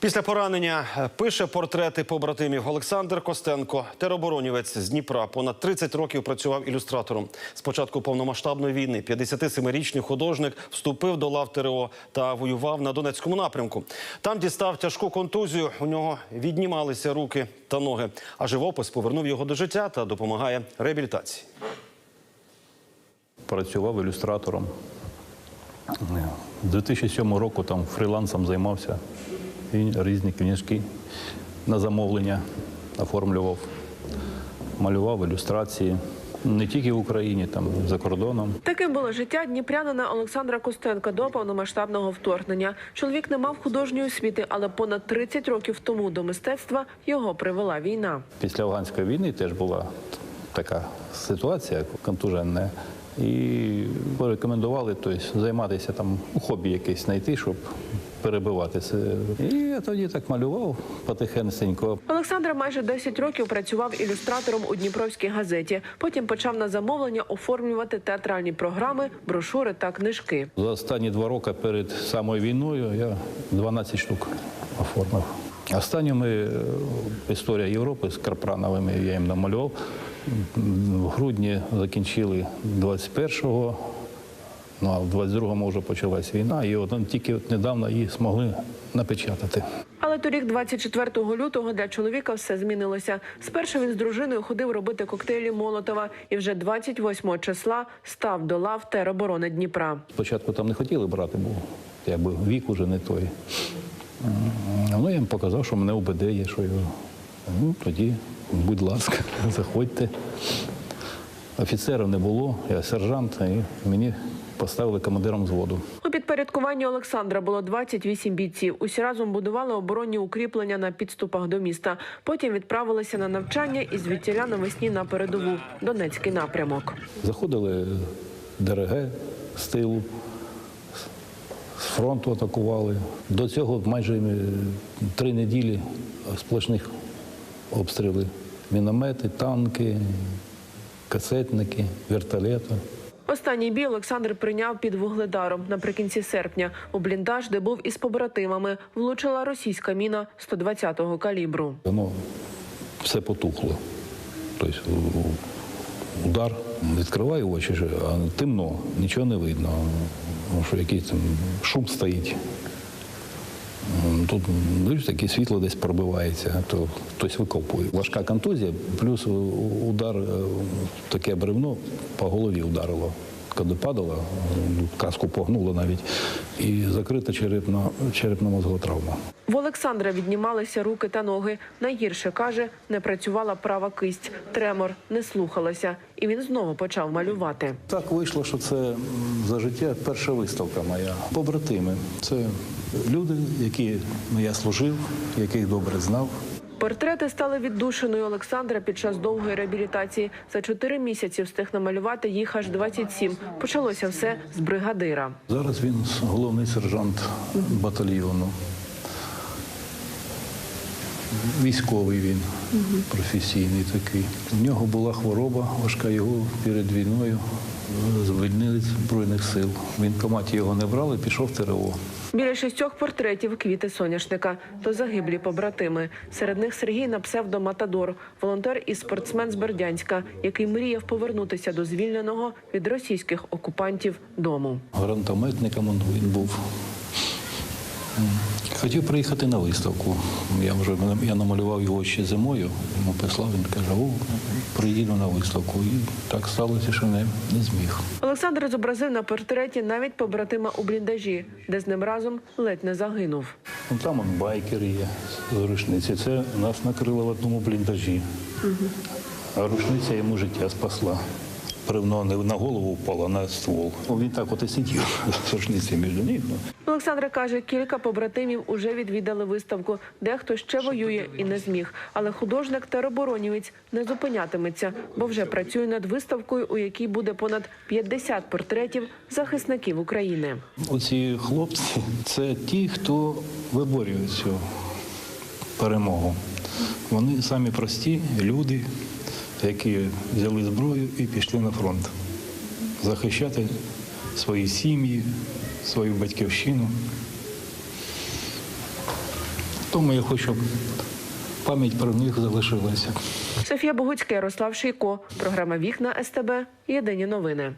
Після поранення е, пише портрети побратимів Олександр Костенко, тероборонівець з Дніпра. Понад 30 років працював ілюстратором. З початку повномасштабної війни 57-річний художник вступив до лав ТРО та воював на Донецькому напрямку. Там дістав тяжку контузію. У нього віднімалися руки та ноги. А живопис повернув його до життя та допомагає реабілітації. працював ілюстратором. З 2007 року там фрілансом займався і різні книжки на замовлення оформлював, малював ілюстрації не тільки в Україні, там за кордоном. Таким було життя дніпрянина Олександра Костенка до повномасштабного вторгнення. Чоловік не мав художньої освіти, але понад 30 років тому до мистецтва його привела війна. Після афганської війни теж була така ситуація контуженна. І порекомендували тобто, займатися там хобі якесь знайти, щоб перебивати це. І я тоді так малював потихеньку. Олександр майже 10 років працював ілюстратором у Дніпровській газеті. Потім почав на замовлення оформлювати театральні програми, брошури та книжки. За останні два роки перед самою війною я 12 штук оформив. Останніми е, історія Європи з Карпрановими я їм намалював. В грудні закінчили 21-го, ну а в 22-му вже почалась війна, і от тільки от недавно її змогли напечатати. Але торік, 24 лютого, для чоловіка все змінилося. Спершу він з дружиною ходив робити коктейлі Молотова, і вже 28 числа став до лав тероборони Дніпра. Спочатку там не хотіли брати, бо якби вік уже не той. Ну, я їм показав, що мене УБД є, що його. Ну, тоді, будь ласка, заходьте. Офіцерів не було, я сержант, і мені поставили командиром взводу. У підпорядкуванні Олександра було 28 бійців. Усі разом будували оборонні укріплення на підступах до міста. Потім відправилися на навчання і звідтіля навесні на передову Донецький напрямок. Заходили ДРГ з тилу, з фронту атакували. До цього майже е, три неділі сплошних обстріли. Міномети, танки, касетники, вертолети. Останній бій Олександр прийняв під вугледаром наприкінці серпня. У бліндаж, де був із побратимами, влучила російська міна 120-го калібру. Воно все потухло. Тобто удар, відкриває очі, а темно, нічого не видно. Ну, що якийсь там шум стоїть. Тут дивлюсь, таке світло десь пробивається, то хтось викопує. Важка контузія, плюс удар, е, таке бревно по голові вдарило. Коли падало, м, каску погнуло навіть, і закрита черепно, черепно-мозгова травма. В Олександра віднімалися руки та ноги. Найгірше каже, не працювала права кисть. Тремор не слухалася, і він знову почав малювати. Так вийшло, що це за життя перша виставка моя. Побратими. Це люди, які ну, я служив, яких добре знав. Портрети стали віддушиною Олександра під час довгої реабілітації. За чотири місяці встиг намалювати їх аж 27. Почалося все з бригадира. Зараз він головний сержант батальйону. Військовий він, професійний такий. У нього була хвороба важка, його перед війною е, звільнили з Збройних сил. В воєнкоматі його не брали, пішов в ТРО. Біля шістьох портретів квіти соняшника то загиблі побратими. Серед них Сергій на псевдо Матадор, волонтер і спортсмен з Бердянська, який мріяв повернутися до звільненого від російських окупантів дому. гранатометником він був. Хотів приїхати на виставку. Я вже я намалював його ще зимою. Йому писав, він каже, о, приїду на виставку. І так сталося, що не, не зміг. Олександр зобразив на портреті навіть побратима у бліндажі, де з ним разом ледь не загинув. Ну, там он байкер є з рушниці. Це нас накрило в одному бліндажі. А рушниця йому життя спасла. Бревно не на голову впало, а на ствол. Він так от і сидів з рушницею між них. Ну. Олександр каже, кілька побратимів уже відвідали виставку. Дехто ще воює і не зміг. Але художник тероборонівець не зупинятиметься, бо вже працює над виставкою, у якій буде понад 50 портретів захисників України. Оці хлопці це ті, хто виборює цю перемогу. Вони самі прості люди, які взяли зброю і пішли на фронт захищати свої сім'ї, свою батьківщину. Тому я хочу, щоб пам'ять про них залишилася. Софія Богуцька, Ярослав Шийко. Програма Вікна СТБ. Єдині новини.